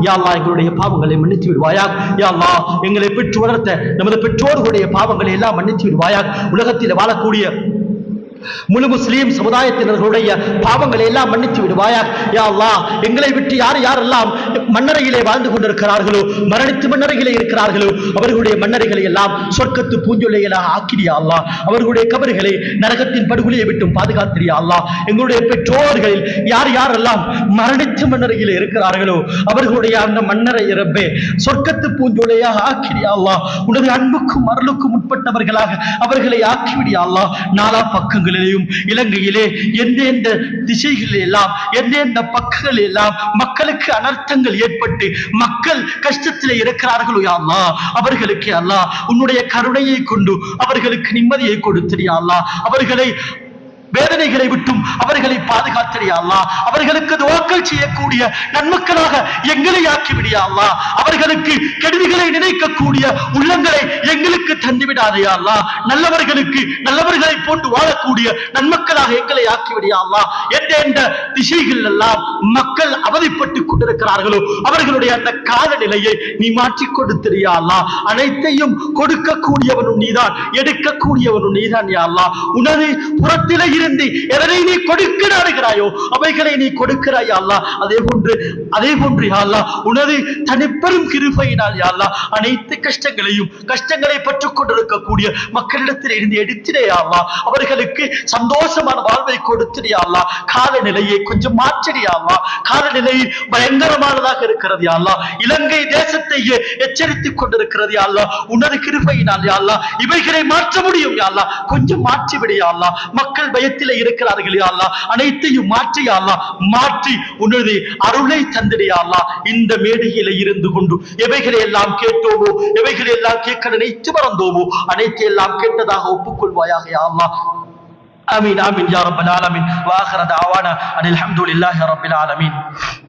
யா எங்களுடைய பாவங்களை மன்னித்து விடுவாயாக. யா எங்களை பெற்று வளர்த்த நமது பெற்றோர்களுடைய பாவங்களை எல்லாம் மன்னித்து விடுவாயாக. உலகத்தில் வாழக்கூடிய முழு முஸ்லீம் சமுதாயத்தினர்களுடைய பாவங்களை எல்லாம் மன்னித்து விடுவாயாக. யா அல்லாஹ் எங்களை விட்டு யார் யாரெல்லாம் மன்னரையிலே வாழ்ந்து கொண்டிருக்கிறார்களோ மரணித்து மன்னரையிலே இருக்கிறார்களோ அவர்களுடைய மன்னரைகளை எல்லாம் சொர்க்கத்து பூஞ்சொல்லைகளாக ஆக்கிடியா அல்லா அவர்களுடைய கபர்களை நரகத்தின் படுகொலையை விட்டும் பாதுகாத்திரியா அல்லா எங்களுடைய பெற்றோர்களில் யார் யாரெல்லாம் மரணித்து மன்னரையிலே இருக்கிறார்களோ அவர்களுடைய அந்த மன்னரை இறப்பே சொர்க்கத்து பூஞ்சொலையாக ஆக்கிடியா அல்லா உனது அன்புக்கும் அருளுக்கும் உட்பட்டவர்களாக அவர்களை ஆக்கிவிடியா அல்லா நாலா பக்கங்கள் பக்கங்களிலேயும் இலங்கையிலே எந்தெந்த திசைகளில் எல்லாம் எந்தெந்த பக்கங்களில் எல்லாம் மக்களுக்கு அனர்த்தங்கள் ஏற்பட்டு மக்கள் கஷ்டத்தில் இருக்கிறார்களோ அல்லா? அவர்களுக்கு அல்லா உன்னுடைய கருணையை கொண்டு அவர்களுக்கு நிம்மதியை கொடுத்திரியா அல்லாஹ் அவர்களை வேதனைகளை விட்டும் அவர்களை பாதுகாத்திரியா அவர்களுக்கு துவாக்கள் செய்யக்கூடிய நன்மக்களாக எங்களை ஆக்கி விடியா அவர்களுக்கு கெடுதிகளை நினைக்கக்கூடிய உள்ளங்களை எங்களுக்கு தந்துவிடாதையா அல்லாஹ் நல்லவர்களுக்கு நல்லவர்களை போட்டு வாழக்கூடிய நன்மக்களாக எங்களை ஆக்கி விடியா எந்த எந்த திசைகள் எல்லாம் மக்கள் அவதிப்பட்டு கொண்டிருக்கிறார்களோ அவர்களுடைய அந்த காலநிலையை நீ மாற்றி கொடுத்திரியா அனைத்தையும் கொடுக்கக்கூடியவனும் நீதான் எடுக்கக்கூடியவனும் நீதான் யா உனது புறத்திலே இருந்து எதனை நீ கொடுக்க நாடுகிறாயோ அவைகளை நீ கொடுக்கிறாய் யா அதே போன்று அதே போன்று யாழ்லா உனது தனிப்பெரும் கிருபையினால் யாழ்லா அனைத்து கஷ்டங்களையும் கஷ்டங்களை பற்றுக் கொண்டிருக்கக்கூடிய மக்களிடத்தில் இருந்து எடுத்திடே ஆவா அவர்களுக்கு சந்தோஷமான வாழ்வை கொடுத்திடே காலநிலையை கொஞ்சம் மாற்றிடியாமா காலநிலை பயங்கரமானதாக இருக்கிறது யாழ்லா இலங்கை தேசத்தையே எச்சரித்துக் கொண்டிருக்கிறது யாழ்லா உனது கிருபையினால் யாழ்லா இவைகளை மாற்ற முடியும் யாழ்லா கொஞ்சம் மாற்றி விடையாளா மக்கள் பயத்தில் இருக்கிறார்கள் யாழ்லா அனைத்தையும் மாற்றி மாற்றி உனது அருளை தந்திடையாளா இந்த மேடையில இருந்து கொண்டு எவைகளை எல்லாம் கேட்டோமோ எவைகளை எல்லாம் கேட்க நினைத்து மறந்தோமோ அனைத்தையெல்லாம் கேட்டதாக ஒப்புக்கொள்வாயாக யாழ்லா آمين آمين يا رب العالمين. وآخر دعوانا أن الحمد لله رب العالمين.